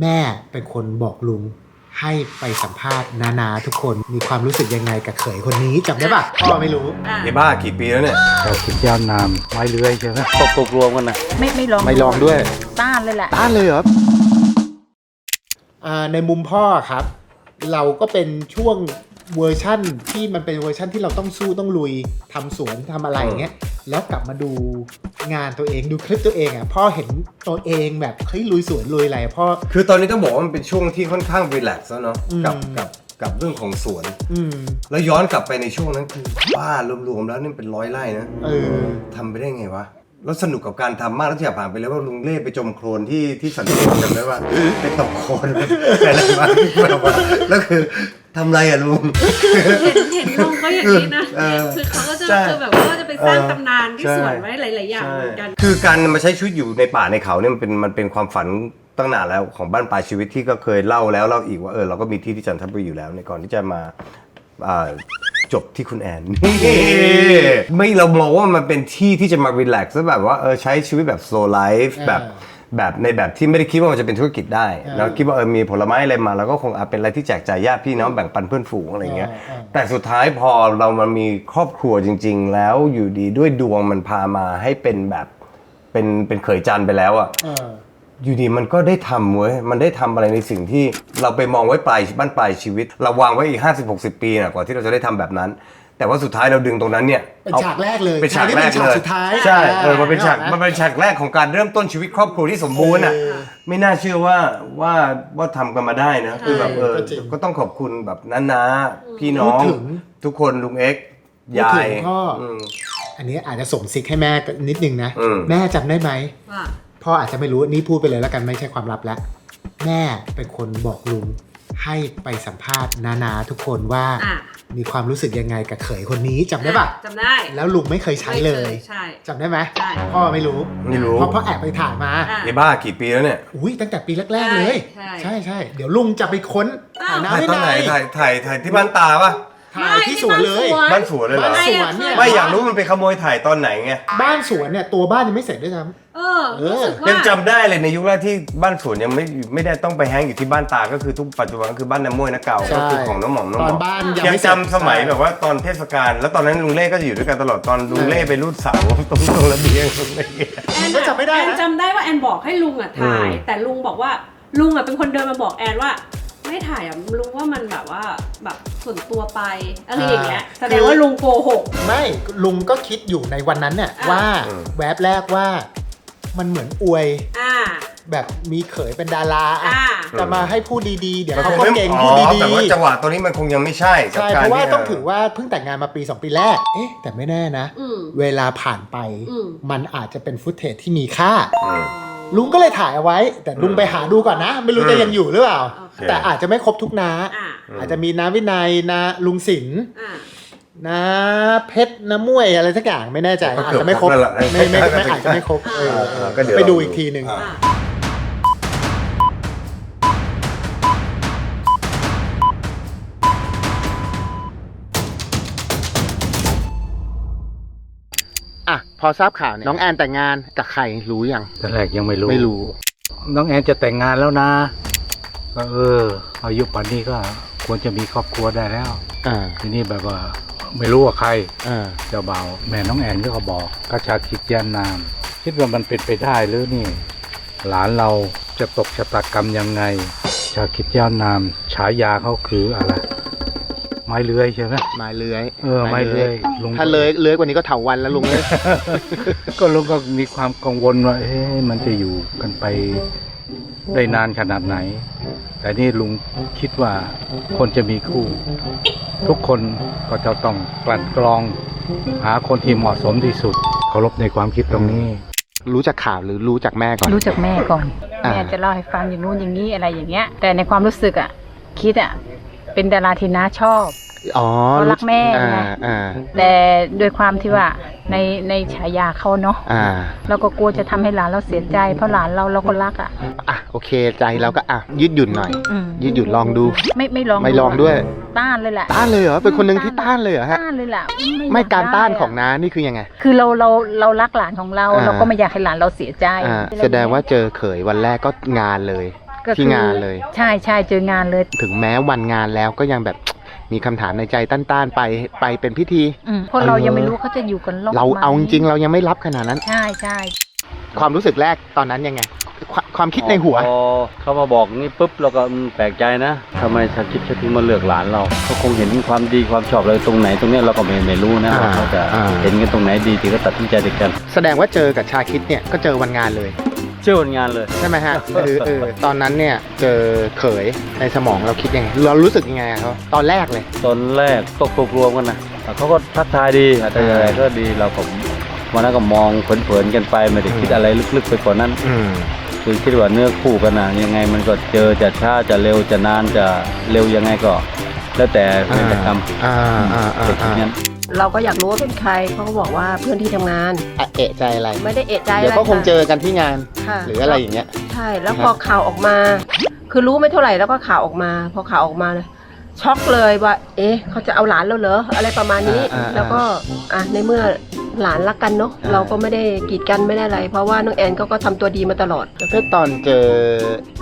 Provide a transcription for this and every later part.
แม่เป็นคนบอกลุงให้ไปสัมภาษณ์นานาทุกคนมีความรู้สึกยังไงกับเขยคนนี้จำได้ปะพ่อไม่รู้อะไอ้บ้ากี่ปีแล้วเนี่ยแต่คิดยาวนามไม้เลื้อยใช่ไหมตกตกรวมกันนะไม่ไม่ลองไม่ลองด้วยต้านเลยแหละต้านเลยเหรออ่าในมุมพ่อครับ เราก็เป็นช่วง เวอร์ชั่นที่มันเป็นเวอร์ชั่นที่เราต้องสู้ต้องลุยทำสวนทำอะไรอย่างเงี้ยแล้วกลับมาดูงานตัวเองดูคลิปตัวเองอะพ่อเห็นตัวเองแบบเฮ้ยลุยสวนลุยอะไรอะพ่อคือตอนนี้ต้องบอกว่ามันเป็นช่วงที่ค่อนข้างรีแลกซ์แล้วเนาะอืมกับกับกับเรื่องของสวน อืมแล้วย้อนกลับไปในช่วงนั้นคือบ้ารวมๆแล้วนี่เป็นร้อยไร่นะเออทำไปได้ไงวะแล้วสนุกกับการทำมากแล้วที่อยากผ่านไปแล้วว่าลุงเล่ไปจมโคลนที่ที่สันติจำได้ว่าไปตกโคลนอะไรมาแบบว่าแล้วคือ ทำไรอะลุง เห็นเห็นลุงเขาอย่างนี้นะ เออคือเขาก็จะใช่คือแบบว่าจะไปสร้างเออตำนานที่ใช่ สวนไว้หลายๆอย่างเหมือนกัน คือการมาใช้ชีวิตอยู่ในป่าในเขาเนี่ยมันเป็นมันเป็นความฝันตั้งนานแล้วของบ้านปลายชีวิตที่ก็เคยเล่าแล้วเล่าอีกว่าเออเราก็มีที่ที่จันทบุรีอยู่แล้วในก่อนที่จะมาอ่าจบที่คุณแอนไม่เรามองว่ามันเป็นที่ที่จะมารีแลกซ์แล้วแบบว่าเออใช้ชีวิตแบบ slow life อ่าแบบ แบบในแบบที่ไม่ได้คิดว่ามันจะเป็นธุรกิจได้อ่าแล้วคิดว่าเออมีผลไม้อะไรมาแล้วก็คงอาจเป็นอะไรที่แจกจ่ายญาติพี่น้องแบ่งปันเพื่อนฝูงอะไรเงี้ยอ่าอ่าแต่สุดท้ายพอเรามันมีครอบครัวจริง ๆ แล้วอยู่ดีด้วยดวงมันพามาให้เป็นแบบเป็นเป็นเขยจันทร์ไปแล้วอะเอออยู่ดีมันก็ได้ทำเว้ย มันได้ทำอะไรในสิ่งที่เราไปมองไว้ปลายบ้านปลายชีวิต เราวางไว้อีก 50 60 ปีนะกว่าที่เราจะได้ทำแบบนั้น แต่ว่าสุดท้ายเราดึงตรงนั้นเนี่ยเป็นอ ฉากแรกเลยเป็นฉากแรกฉากเลยสุดท้ายใช่เออมันเป็นฉากอ่ามันเป็นฉากแรกของการเริ่มต้นชีวิตครอบครัวที่สมบูรณ์อะเออ ไม่น่าเชื่อว่าว่าว่าทำกันมาได้นะคือแบบเออก็จริงก็ต้องขอบคุณแบบน้าๆพี่น้อง พูดถึงทุกคนลุงเอ็กซ์พูดยาถึยงพ่ออมอันนี้อาจจะส่งซิกให้แม่นิดนึงนะ อืม แม่จำได้ไหม ว่าพ่ออาจจะไม่รู้นี่พูดไปเลยแล้วกันไม่ใช่ความลับแล้ว แม่เป็นคนบอกลุง ให้ไปสัมภาษณ์นานาทุกคนว่า อะมีความรู้สึกยังไงกับเขยคนนี้จำได้ปะจำได้แล้วลุงไม่เคยใช้เลยใช่ จำได้ไหมใช่ พ่อไม่รู้ไม่รู้เพราะพ่อแอบไปถ่ายมา อะ ไอ้บ้ากี่ปีแล้วเนี่ยอุ้ยตั้งแต่ปีแรกๆเลย ใช่ใช่ ใช่เดี๋ยวลุงจะไปค้นอ้าวถ่ายน้ำถ่ายไม่ตอนไหนได้ถ่ายถ่ายถ่ายที่บ้านตาปะ ถ่ายที่สวนเลย บ้านสวนเลยเหรอบ้านสวนเนี่ย ไม่อยากรู้มันไปขโมยถ่ายตอนไหนไงบ้านสวนเนี่ยตัวบ้านยังไม่เสร็จด้วยซ้เออเออรู้สึกว่ายังจำได้เลยในยุคแรกที่บ้านสวนยังไม่ไม่ได้ต้องไปแฮงก์อยู่ที่บ้านตาก็คือทุกปัจจุบันก็คือบ้านน้ำมวยนะเก่าใช่ก็คือของน้องหม่อมน้องตหอม่นอมบ้านยังยังไม่เสร็จจำสมัยแบบว่าตอนเทศกาลแล้วตอนนั้นลุงเล่ก็จะอยู่ด้วยกันตลอดตอนลุงเล่ไปรูดเสาตรงตรงระเบียงตรงนี้ แอนก็อะจำไม่ได้แอนนะจำได้ว่าแอนบอกให้ลุงอะถ่าย อืม แต่ลุงบอกว่าลุงอะเป็นคนเดินมาบอกแอนว่า ไม่ถ่ายอะลุงว่ามันแบบว่าแบบส่วนตัวไปอะไรอย่างเงี้ยแสดงว่าลุงโกหก ไม่ลุงก็คิดอยู่ในวันนั้นเนี่ยอะ ว่าอืม แวบแรกว่า มันเหมือนอวยอ่า แบบมีเขยเป็นดาราอะอ่าจะมาให้พูดดีๆ เดี๋ยวมันเขาคงก็ไม่เก่งอ๋พูดอดีแต่ว่าๆจังหวะตัวนี้มันคงยังไม่ใช่กับใช่กเพราะว่าที่ต้องถือว่าเพิ่งแต่งงานมาปี 2 ปีแรก เอ๊ะ แต่ไม่แน่นะ อืม เวลาผ่านไป อืม มันอาจจะเป็นฟุตเทจที่มีค่า อืม ลุงก็เลยถ่ายเอาไว้ แต่ลุงไปหาดูก่อนนะ ไม่รู้อืมจะยังอยู่หรือเปล่า โอเค แต่อาจจะไม่ครบทุกนา อ่าอาจจะมีนาวินัยนาลุงศิลป์อ่านาเพชรน้ำมวยอะไรสักอย่างไม่แน่ใจก็อาจเกือบจะไม่ครบครบแล้วล่ะไม่ไม่ไม่อาจจะไม่ครบเออเออก็เดี๋ยว ไปดูอีกทีหนึ่ง อ่าอ่าอะ พอทราบข่าวเนี่ยน้องแอนแต่งงานกับใครรู้ยังแต่แรกยังไม่รู้ ไม่รู้ น้องแอนจะแต่งงานแล้วนะก็เออ อายุป่านนี้ก็ควรจะมีครอบครัวได้แล้ว อ่าทีนี้แบบว่าไม่รู้ว่าใครอ่าเจ้าบ่าวแม่น้องแอนก็บอกกระชาคิดยานนาม คิดว่ามันเป็นไปได้หรือนี่ หลานเราจะตกชะตากรรมยังไง ชาคิดยานนามฉายาเขาคืออะไร ไม้เลื้อยใช่ไหมไม้เลื้อยเออไม้เลื้อยลุงถ้าเลื้อยเลื้อยกว่านี้ก็เถาวันแล้วลุงเลยก็ลุงก็มีความกังวลว่าเอ๊ะมันจะอยู่กันไปได้นานขนาดไหน แต่นี่ลุงคิดว่าคนจะมีคู่ ทุกคนก็จะต้องกลั่นกรอง หาคนที่เหมาะสมที่สุดเคารพในความคิดตรงนี้ รู้จากข่าวหรือรู้จากแม่ก่อน รู้จักแม่ก่อนอ่าแม่จะเล่าให้ฟังอย่างนู้นอย่างนี้อะไรอย่างเงี้ย แต่ในความรู้สึกอะ คิดอะ เป็นดาราที่น้าชอบ อ๋อเขารักแม่อ่าไงอ่าแต่ด้วยความที่ว่าในในฉายาเขาเนาะอ่าเราก็กลัวจะทำให้หลานเราเสียใจเพราะหลานเราเราก็รักอะ อะโอเคใจเราก็อะยืดหยุ่นหน่อย อืมยืดหยุ่นลองดู ไม่ไม่ลองไม่ลองด้วย ต้านเลยแหละ ต้านเลยเหรอเป็นคนหนึ่งที่ต้านเลยเหรอฮะต้านเลยแหละไม่อยการต้านได้ะของน้านี่คือยังไง คือเราเราเรารักหลานของเรา อ่า เราก็ไม่อยากให้หลานเราเสียใจอ่าแสดงว่าเจอเขยวันแรกก็งานเลย ก็คือที่งานเลย ใช่ใช่เจองานเลย ถึงแม้วันงานแล้วก็ยังแบบมีคำถามในใจต้านๆไปไปเป็นพิธี อืมเพราะเรายังไม่รู้เขาจะอยู่กันรอบเราไหมเอาจริงๆเรายังไม่รับขนาดนั้น ใช่ใช่ความรู้สึกแรกตอนนั้นยังไงความความคิดในหัว พอเขามาบอกนี่ปุ๊บเราก็อืมแปลกใจนะทำไมชาคิดชาถึงมาเลือกหลานเราเขาคงเห็นความดีความชอบอะไรตรงไหนตรงเนี้ยเราก็ไม่ไม่รู้นะอ่าว่าเขาจะอ่า เห็นกันตรงไหนดีถึงก็ตัดสินใจเด็กกัน แสดงว่าเจอกับชาคิดเนี่ยก็เจอวันงานเลยเชื่อวันงานเลย ใช่ไหมฮะเออเออตอนนั้นเนี่ยเจอเขยในสมองเราคิดยังไงเรารู้สึกยังไงกับเขาตอนแรกเลย ตอนแรกก็กลัวๆกันนะแต่เขาก็ทักทายดีแต่อะไรก็ดีเราผมวันนั้นก็มองเผินๆกันไปไม่ได้คิดอะไรลึกๆไปกว่านั้น อืม คือคิดว่าเนื้อคู่กันนะยังไงมันก็เจอจะช้าจะเร็วจะนานจะเร็วยังไงก็ แล้วแต่เป็นแต่กรรมอ่าอ่าอ่าแต่ทีอ่านั้น เราก็อยากรู้ว่าเป็นใครเขาก็บอกว่าเพื่อนที่ทำงานอะเอะใจอะไร ไม่ได้เอะใจเดี๋ยวก็คงเจอกันที่งาน ค่ะหรืออะไรอย่างเงี้ย ใช่ แล้วพอข่าวออกมา คือรู้ไม่เท่าไหร่แล้วก็ข่าวออกมา พอข่าวออกมาเลยช็อกเลยว่า เอ๊ะเขาจะเอาหลานเราเหรออะไรประมาณนี้ อ่าอ่าแล้วก็อะในเมื่อหลานรักกันเนาะอ่า เราก็ไม่ได้กีดกันไม่ได้อะไร เพราะว่าน้องแอนเขาก็ทำตัวดีมาตลอด แล้วตอนเจอ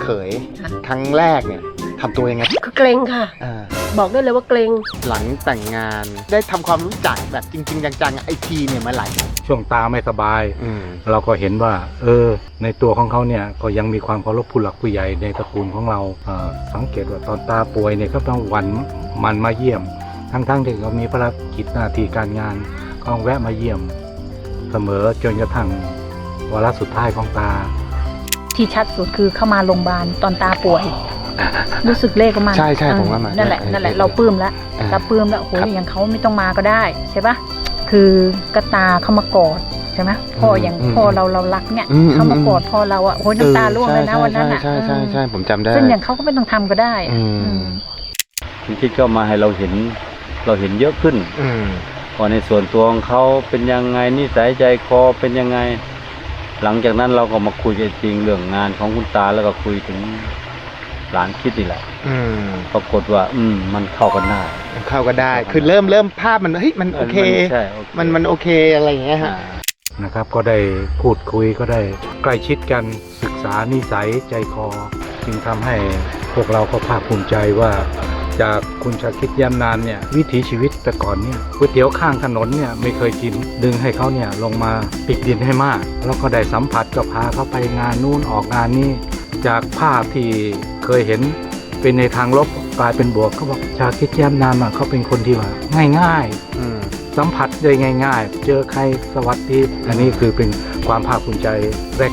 เขยค่ะ ครั้งแรกเนี่ย ทำตัวยังไงคือเกรงค่ะ อ่าบอกได้เลยว่าเกรงหลังแต่งงาน ได้ทำความรู้จักแบบจริง ๆ จังๆไอทีเนี่ยเมื่อไหร่ช่วงตาไม่สบาย อืม เราก็เห็นว่า เออ ในตัวของเขาเนี่ยก็ยังมีความเคารพผู้หลักผู้ใหญ่ในตระกูลของเราเอ่อสังเกตว่าตอนตาป่วยเนี่ยก็ต้องหวันมันมาเยี่ยม ทั้งๆที่เขามีภารกิจหน้าที่การงานก็แวะมาเยี่ยม เสมอจนกระทั่งวาระสุดท้ายของตา ที่ชัดสุดคือเข้ามาโรงพยาบาลตอนตาป่วย รู้สึกเลขประมาณใช่ใช่ผมว่ามานั่นแหละเออนั่นแหละเออเราปลื้มแล้วอ่าเราปลื้มแล้วโอ้โหครับอย่างเขาไม่ต้องมาก็ได้ใช่ปะคือกระตาเข้ามากอดใช่ไหมพ่ออย่างอืมพ่อเราเรารักเนี่ยอืมเขามากอดพ่อเราอะโอ้ยน้ำตาร่วงเลยนะออวันนั้นอะใช่ใช่ใช่ใช่ผมจำได้ซึ่งอย่างเขาก็ไม่ต้องทำก็ได้อืมอืมคุณคิดก็มาให้เราเห็น เราเห็นเยอะขึ้น อืมว่าในส่วนตัวของเขาเป็นยังไงนิสัยใจคอเป็นยังไง หลังจากนั้นเราก็มาคุยกันจริงเรื่องงานของคุณตาแล้วก็คุยถึง หลานคิดนี่แหละ อืมปรากฏว่า อืมมันเข้ากันได้ เข้าก็ได้ คือเริ่มเริ่มภาพมันเฮ้ยมันโอเคใช่โอเค มันมันโอเคอะไรอย่างเงี้ยฮะอ่านะครับ ก็ได้พูดคุยก็ได้ใกล้ชิดกันศึกษานิสัยใจคอ จึงทำให้พวกเราก็ภาคภูมิใจว่า จากคุณชาคิดยามนานเนี่ยวิถีชีวิตแต่ก่อนเนี่ยก๋วยเตี๋ยวข้างถนนเนี่ยไม่เคยกินดึงให้เขาเนี่ยลงมาปิดดินให้มาก แล้วก็ได้สัมผัสกับพาเขาไปงานนู่นออกงานนี่ จากภาพที่เคยเห็นเป็นในทางลบกลายเป็นบวกเขาบอกชาคิดยามนานอะเขาเป็นคนที่ว่าง่ายๆอืมสัมผัสได้ง่าย ๆ เจอใครสวัสดีอันนี้คือเป็นความภาคภูมิใจ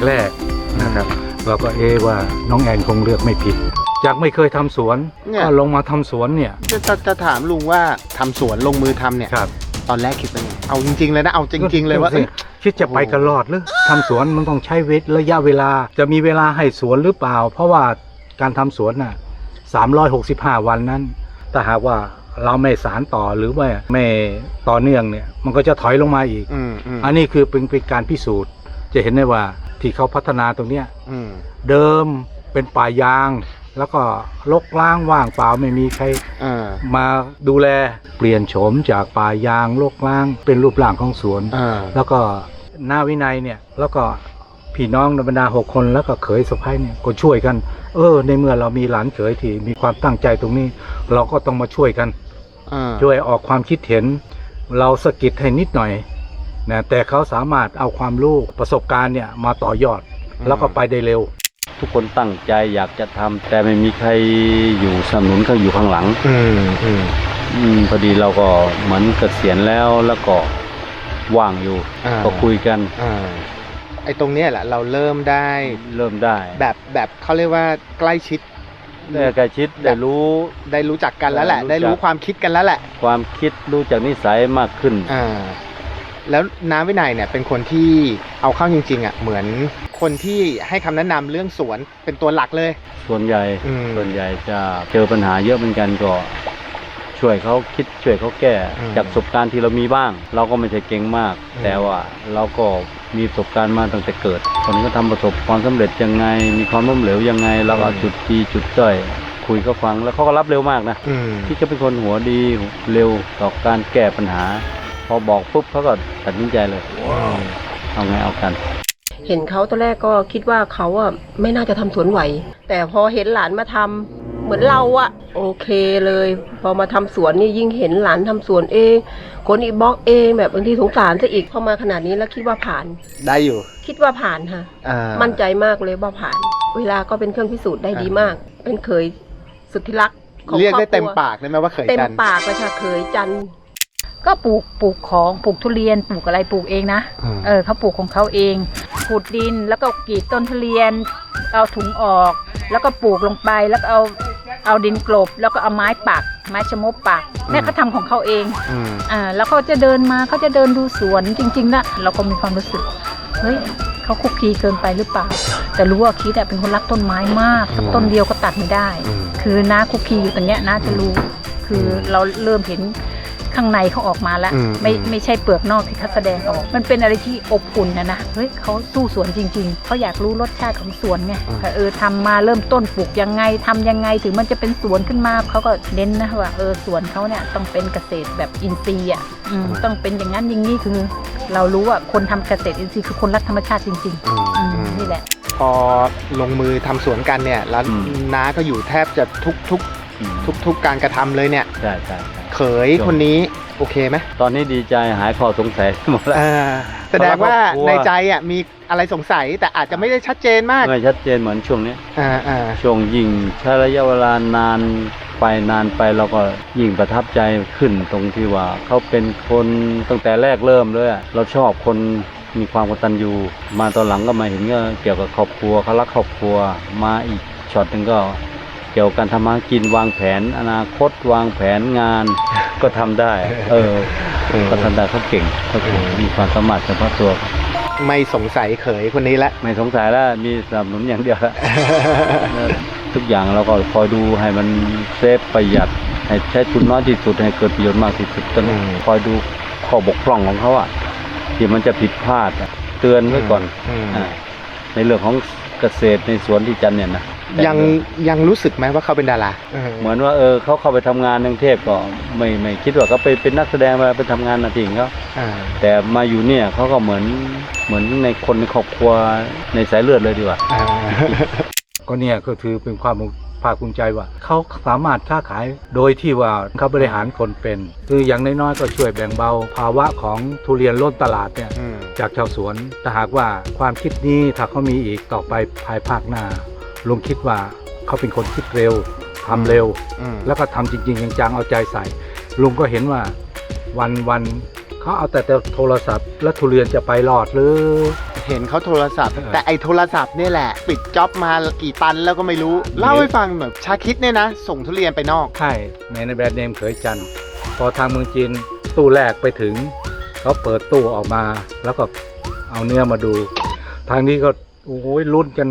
แรกๆนะครับเราก็เอะว่าน้องแอนคงเลือกไม่ผิด จากไม่เคยทำสวนเนี่ยก็ลงมาทำสวนเนี่ยจะจะจะถามลุงว่าทำสวนลงมือทำเนี่ยครับตอนแรกคิดว่าไงเอาจริงๆเลยนะเอาจริง ๆ เลยว่าเอ้ย คิดจะไปกันรอดหรือทำสวนมันต้องใช้เวทระยะเวลา จะมีเวลาให้สวนหรือเปล่า เพราะว่าการทำสวนน่ะ365 วันนั้น ถ้าหากว่าเราไม่สารต่อหรือว่าไม่ต่อเนื่องเนี่ย มันก็จะถอยลงมาอีกอืมอืมอันนี้คือเป็นเป็นการพิสูจน์ จะเห็นได้ว่าที่เขาพัฒนาตรงเนี้ยอืมเดิมเป็นป่ายาง แล้วก็ลกล้างว่างเปล่าไม่มีใครอ่ามาดูแลเปลี่ยนโฉมจากป่ายางลกล้างเป็นรูปร่างของสวนอ่าแล้วก็ หน้าวินัยเนี่ย แล้วก็พี่น้องในบรรดาหกคนแล้วก็เขยสะพ้ายเนี่ยก็ช่วยกัน เออ ในเมื่อเรามีหลานเขยที่มีความตั้งใจตรงนี้ เราก็ต้องมาช่วยกันอ่าช่วยออกความคิดเห็น เราสะกิดให้นิดหน่อยนะแต่เขาสามารถเอาความรู้ประสบการณ์เนี่ยมาต่อยอด แล้วก็ไปได้เร็ว ทุกคนตั้งใจอยากจะทำแต่ไม่มีใครอยู่สนับสนุนเขาอยู่ข้างหลัง อืมอืม อืมพอดีเราก็เหมือนเกษียณแล้วแล้วก็ ว่างอยู่ อ่า ก็คุยกันอ่าไอ้ตรงเนี้ยแหละเราเริ่มได้เริ่มได้แบบแบบเขาเรียกว่าใกล้ชิด ได้ใกล้ชิดได้รู้ ได้รู้จักกันแล้วแหละรู้จักได้รู้ความคิดกันแล้วแหละ ความคิดรู้จักนิสัยมากขึ้น อ่า แล้วน้าวินัยเนี่ยเป็นคนที่เอาเข้าจริงๆอะเหมือนคนที่ให้คำแนะนำเรื่องสวนเป็นตัวหลักเลย ส่วนใหญ่อืม ส่วนใหญ่จะเจอปัญหาเยอะเหมือนกันก็ ช่วยเขาคิดช่วยเขาแก้อืมจากประสบการณ์ที่เรามีบ้าง เราก็ไม่ใช่เก่งมาก อืม แต่ว่าเราก็มีประสบการณ์มาตั้งแต่เกิด คนก็ทำประสบความสำเร็จยังไง มีความล้มเหลวยังไงเราก็เอาจุดดีจุดด้อย คุยก็ฟังแล้วเขาก็รับเร็วมากนะ อืม ที่จะเป็นคนหัวดีเร็วต่อการแก้ปัญหา พอบอกปุ๊บเขาก็ตัดสินใจเลยอืมเอาไงเอากัน เห็นเขาตอนแรกก็คิดว่าเขาอะไม่น่าจะทำสวนไหว แต่พอเห็นหลานมาทำ เหมือนเราอะโอเคเลย พอมาทำสวนนี่ยิ่งเห็นหลานทำสวนเองคนอีกบล็อกเองแบบบางทีสงสารซะอีกพอมาขนาดนี้แล้วคิดว่าผ่าน ได้อยู่ คิดว่าผ่านค่ะอ่ามั่นใจมากเลยว่าผ่าน เวลาก็เป็นเครื่องพิสูจน์ได้ดีมาก เป็นเคยสุดที่รักของเรียกครอบได้ครัวเต็มปากได้ไหมว่าเคยเต็มกันปากเลยค่ะเคยจันทร์ก็ปลูกปลูกของปลูกทุเรียนปลูกอะไรปลูกเองนะอืมเออเขาปลูกของเขาเองขุดดินแล้วก็กรีดต้นทุเรียน เอาถุงออก แล้วก็ปลูกลงไปแล้วก็เอา เอาดินกลบแล้วก็เอาไม้ปัก ไม้ชะมบปักเนี่ยเขาทำของเขาเองอืม อ่าแล้วเขาจะเดินมาเขาจะเดินดูสวนจริงๆนะเราก็มีความรู้สึกเฮ้ยเขาคุกคีเกินไปหรือเปล่า แต่รู้ว่าคิดอะเป็นคนรักต้นไม้มากสักต้นเดียวก็ตัดไม่ได้ อืม คือน้าคุกคีอยู่ตรงเนี้ยน้าจะรู้ คือเราเริ่มเห็น ข้างในเขาออกมาแล้วอืมไม่อืมไม่ใช่เปลือกนอกที่เขาแสดงออก มันเป็นอะไรที่อบอุ่นนะนะเฮ้ยเขาสู้สวนจริง ๆเขาอยากรู้รสชาติของสวนไงเออทำมาเริ่มต้นปลูกยังไงทำยังไงถึงมันจะเป็นสวนขึ้นมาเขาก็เน้นนะว่าเออสวนเขาเนี่ยต้องเป็นเกษตรแบบอินทรีย์อะอืมต้องเป็นอย่างนั้นอย่างนี้คือ เรารู้ว่าคนทำเกษตรอินทรีย์คือคนรักธรรมชาติจริงอืมๆอืมอืมนี่แหละ พอลงมือทำสวนกันเนี่ยแล้วอืมน้าก็อยู่แทบจะทุกทุกอืมทุกทุกการกระทำเลยเนี่ยใช่ใช่ใช่ เขยคนนี้โอเคไหมตอนนี้ดีใจหายข้อสงสัยหมดแล้ว อ่าแสดงว่าเพราะว่าครอบครัว ในใจอะมีอะไรสงสัยแต่อาจจะไม่ได้ชัดเจนมากไม่ชัดเจนเหมือนช่วงนี้ อ่าอ่าช่วงยิ่งใช้ระยะเวลานานไปนานไปเราก็ยิ่งประทับใจขึ้นตรงที่ว่าเขาเป็นคนตั้งแต่แรกเริ่มเลยอะเราชอบคนมีความกตัญญูมาตอนหลังก็มาเห็นก็เกี่ยวกับครอบครัวเขารักครอบครัวมาอีกช็อตหนึ่งก็ เกี่ยวกับการทำมาหากินวางแผน อนาคตวางแผนงานก็ทำได้ เออก็ทำได้เขาเก่งเขาเก่งมีความสามารถเฉพาะตัวเขาไม่สงสัยเขยคนนี้ละ ไม่สงสัยแล้วมีสนับสนุนอย่างเดียวแล้ว ทุกอย่างเราก็คอยดูให้มันเซฟประหยัด ให้ใช้ทุนน้อยที่สุดให้เกิดประโยชน์มากที่สุดก็อืม คอยดูข้อบกพร่องของเขาอะที่มันจะผิดพลาดอะเตือนไว้ก่อนอืมอ่าในเรื่องของเกษตรในสวนที่จันทร์เนี่ยนะ ยังยังรู้สึกไหมว่าเขาเป็นดาราเหมือนว่าเออเขาเข้าไปทำงานในกรุงเทพก็ไม่ไม่คิดว่าเขาไปเป็นนักแสดงมาไปทำงานนาทีของเขาอ่าแต่มาอยู่เนี่ยเขาก็เหมือนเหมือนในคนในครอบครัวในสายเลือดเลยดีกว่าอ่าก็เนี่ยก็คือเป็นความภาคภูมิใจว่าเขาสามารถค้าขายโดยที่ว่าเขาบริหารคนเป็น คืออย่างน้อยๆก็ช่วยแบ่งเบา ภาวะของทุเรียนล้นตลาดเนี่ยอืมจากชาวสวนถ้าหากว่าความคิดนี้ถ้าเขามีอีกต่อไปภายภาคหน้า ลุงคิดว่าเขาเป็นคนคิดเร็วทำเร็ว อืมแล้วก็ทำจริงๆจังๆเอาใจใส่ ลุงก็เห็นว่าวันวันเขาเอาแต่แต่โทรศัพท์ แล้วทุเรียนจะไปรอดหรือ เห็นเขาโทรศัพท์ เออแต่ไอโทรศัพท์เนี่ยแหละ ปิดจ็อบมากี่ตันแล้วก็ไม่รู้ เล่าให้ฟังหน่อยชาคิดเนี่ยนะ ส่งทุเรียนไปนอกใช่ในในแบรนด์เนมเขยจันทร์พอทางเมืองจีนตู้แรกไปถึง เขาเปิดตู้ออกมา แล้วก็เอาเนื้อมาดู ทางนี้ก็โอ้ยลุ้นกัน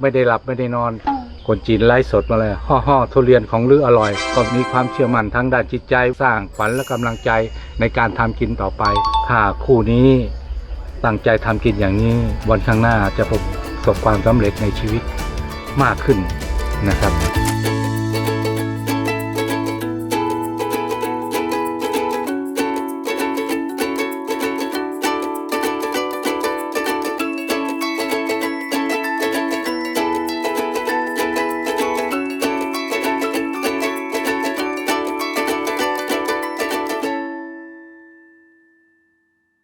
ไม่ได้หลับไม่ได้นอนคนจีนไล่สดมาเลยห่อห่อทุเรียนของลืออร่อย ก็มีความเชื่อมั่นทั้งด้านจิตใจสร้างขวัญและกำลังใจในการทำกินต่อไปถ้าคู่นี้ตั้งใจทำกินอย่างนี้วันข้างหน้าจะประสบความสำเร็จในชีวิตมากขึ้นนะครับ